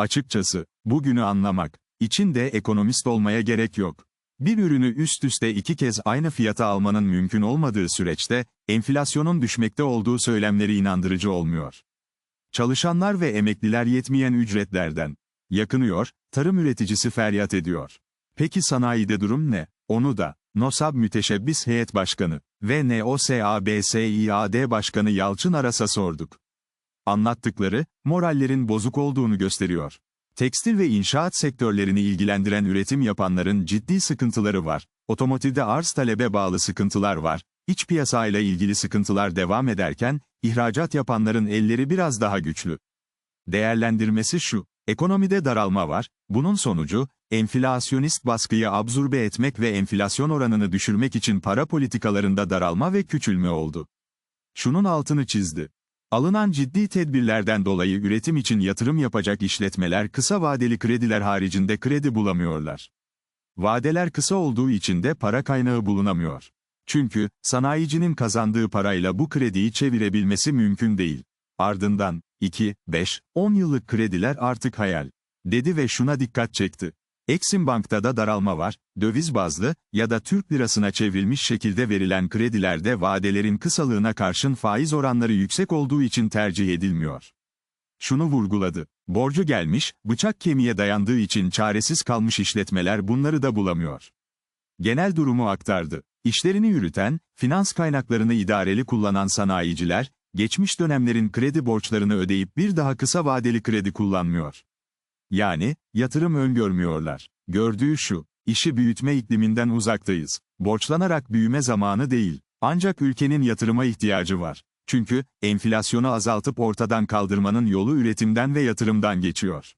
Açıkçası, bugünü anlamak için de ekonomist olmaya gerek yok. Bir ürünü üst üste iki kez aynı fiyata almanın mümkün olmadığı süreçte, enflasyonun düşmekte olduğu söylemleri inandırıcı olmuyor. Çalışanlar ve emekliler yetmeyen ücretlerden yakınıyor, tarım üreticisi feryat ediyor. Peki sanayide durum ne? Onu da, NOSAB Müteşebbis Heyet Başkanı ve NOSABSİAD Başkanı Yalçın Aras'a sorduk. Anlattıkları, morallerin bozuk olduğunu gösteriyor. Tekstil ve inşaat sektörlerini ilgilendiren üretim yapanların ciddi sıkıntıları var. Otomotivde arz talebe bağlı sıkıntılar var. İç piyasayla ilgili sıkıntılar devam ederken, ihracat yapanların elleri biraz daha güçlü. Değerlendirmesi şu, ekonomide daralma var, bunun sonucu, enflasyonist baskıyı absorbe etmek ve enflasyon oranını düşürmek için para politikalarında daralma ve küçülme oldu. Şunun altını çizdi. Alınan ciddi tedbirlerden dolayı üretim için yatırım yapacak işletmeler kısa vadeli krediler haricinde kredi bulamıyorlar. Vadeler kısa olduğu için de para kaynağı bulunamıyor. Çünkü, sanayicinin kazandığı parayla bu krediyi çevirebilmesi mümkün değil. Ardından, 2, 5, 10 yıllık krediler artık hayal. Dedi ve şuna dikkat çekti. Exim Bank'ta da daralma var, döviz bazlı ya da Türk lirasına çevrilmiş şekilde verilen kredilerde vadelerin kısalığına karşın faiz oranları yüksek olduğu için tercih edilmiyor. Şunu vurguladı. Borcu gelmiş, bıçak kemiğe dayandığı için çaresiz kalmış işletmeler bunları da bulamıyor. Genel durumu aktardı. İşlerini yürüten, finans kaynaklarını idareli kullanan sanayiciler, geçmiş dönemlerin kredi borçlarını ödeyip bir daha kısa vadeli kredi kullanmıyor. Yani, yatırım öngörmüyorlar. Gördüğü şu, işi büyütme ikliminden uzaktayız. Borçlanarak büyüme zamanı değil. Ancak ülkenin yatırıma ihtiyacı var. Çünkü, enflasyonu azaltıp ortadan kaldırmanın yolu üretimden ve yatırımdan geçiyor.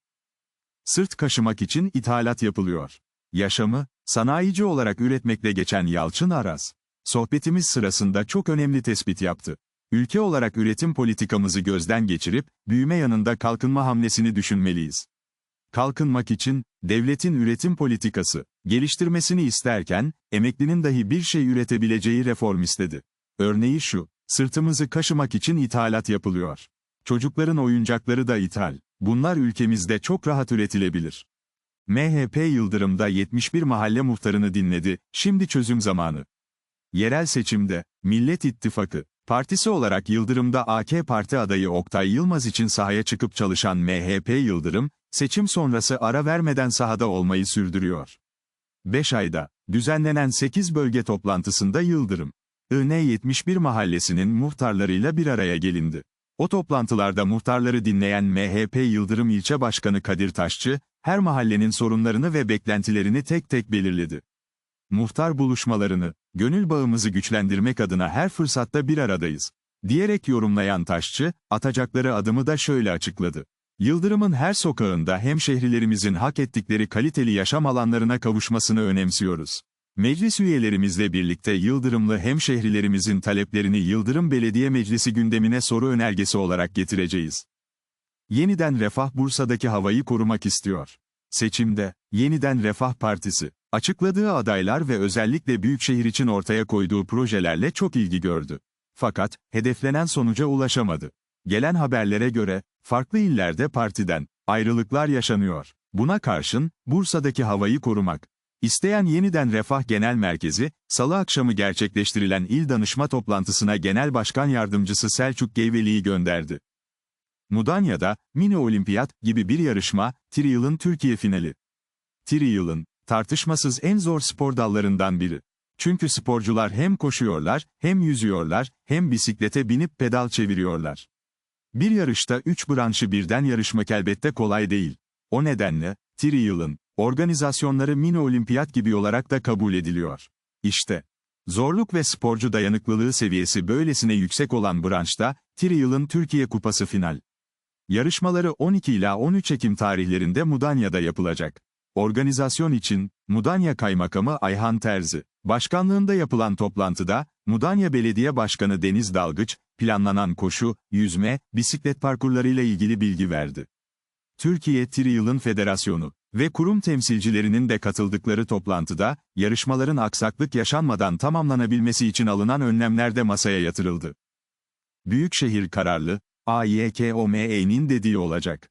Sırt kaşımak için ithalat yapılıyor. Yaşamı, sanayici olarak üretmekle geçen Yalçın Aras, sohbetimiz sırasında çok önemli tespit yaptı. Ülke olarak üretim politikamızı gözden geçirip, büyüme yanında kalkınma hamlesini düşünmeliyiz kalkınmak için, devletin üretim politikası, geliştirmesini isterken, emeklinin dahi bir şey üretebileceği reform istedi. Örneği şu, sırtımızı kaşımak için ithalat yapılıyor. Çocukların oyuncakları da ithal. Bunlar ülkemizde çok rahat üretilebilir. MHP Yıldırım'da 71 mahalle muhtarını dinledi, şimdi çözüm zamanı. Yerel seçimde, Millet İttifakı, partisi olarak Yıldırım'da AK Parti adayı Oktay Yılmaz için sahaya çıkıp çalışan MHP Yıldırım, seçim sonrası ara vermeden sahada olmayı sürdürüyor. 5 ayda, düzenlenen 8 bölge toplantısında Yıldırım, IN 71 mahallesinin muhtarlarıyla bir araya gelindi. O toplantılarda muhtarları dinleyen MHP Yıldırım İlçe Başkanı Kadir Taşçı, her mahallenin sorunlarını ve beklentilerini tek tek belirledi. Muhtar buluşmalarını, gönül bağımızı güçlendirmek adına her fırsatta bir aradayız, diyerek yorumlayan Taşçı, atacakları adımı da şöyle açıkladı. Yıldırım'ın her sokağında hemşehrilerimizin hak ettikleri kaliteli yaşam alanlarına kavuşmasını önemsiyoruz. Meclis üyelerimizle birlikte Yıldırımlı hemşehrilerimizin taleplerini Yıldırım Belediye Meclisi gündemine soru önergesi olarak getireceğiz. Yeniden Refah Bursa'daki havayı korumak istiyor. Seçimde, Yeniden Refah Partisi, açıkladığı adaylar ve özellikle büyükşehir için ortaya koyduğu projelerle çok ilgi gördü. Fakat, hedeflenen sonuca ulaşamadı. Gelen haberlere göre, farklı illerde partiden, ayrılıklar yaşanıyor. Buna karşın, Bursa'daki havayı korumak, İsteyen yeniden Refah Genel Merkezi, salı akşamı gerçekleştirilen il danışma toplantısına Genel Başkan Yardımcısı Selçuk Geyveli'yi gönderdi. Mudanya'da, mini olimpiyat gibi bir yarışma, Trial'ın Türkiye finali. Trial'ın, tartışmasız en zor spor dallarından biri. Çünkü sporcular hem koşuyorlar, hem yüzüyorlar, hem bisiklete binip pedal çeviriyorlar. Bir yarışta üç branşı birden yarışmak elbette kolay değil. O nedenle, Trial'ın, organizasyonları mini olimpiyat gibi olarak da kabul ediliyor. İşte, zorluk ve sporcu dayanıklılığı seviyesi böylesine yüksek olan branşta, Trial'ın Türkiye Kupası final. Yarışmaları 12 ila 13 Ekim tarihlerinde Mudanya'da yapılacak. Organizasyon için, Mudanya Kaymakamı Ayhan Terzi, başkanlığında yapılan toplantıda, Mudanya Belediye Başkanı Deniz Dalgıç, planlanan koşu, yüzme, bisiklet parkurlarıyla ilgili bilgi verdi. Türkiye Trial'ın Federasyonu ve kurum temsilcilerinin de katıldıkları toplantıda, yarışmaların aksaklık yaşanmadan tamamlanabilmesi için alınan önlemler de masaya yatırıldı. Büyükşehir kararlı, AYKOME'nin dediği olacak.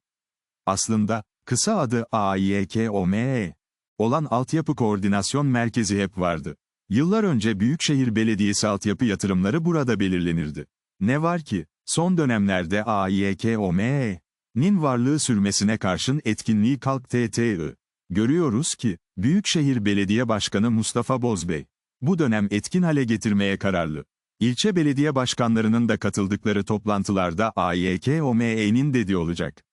Aslında, Kısa adı AİKOME olan Altyapı Koordinasyon Merkezi hep vardı. Yıllar önce Büyükşehir Belediyesi altyapı yatırımları burada belirlenirdi. Ne var ki, son dönemlerde AİKOME'nin varlığı sürmesine karşın etkinliği Kalk TTI. Görüyoruz ki, Büyükşehir Belediye Başkanı Mustafa Bozbey, bu dönem etkin hale getirmeye kararlı. İlçe belediye başkanlarının da katıldıkları toplantılarda AYKOME'nin dediği olacak.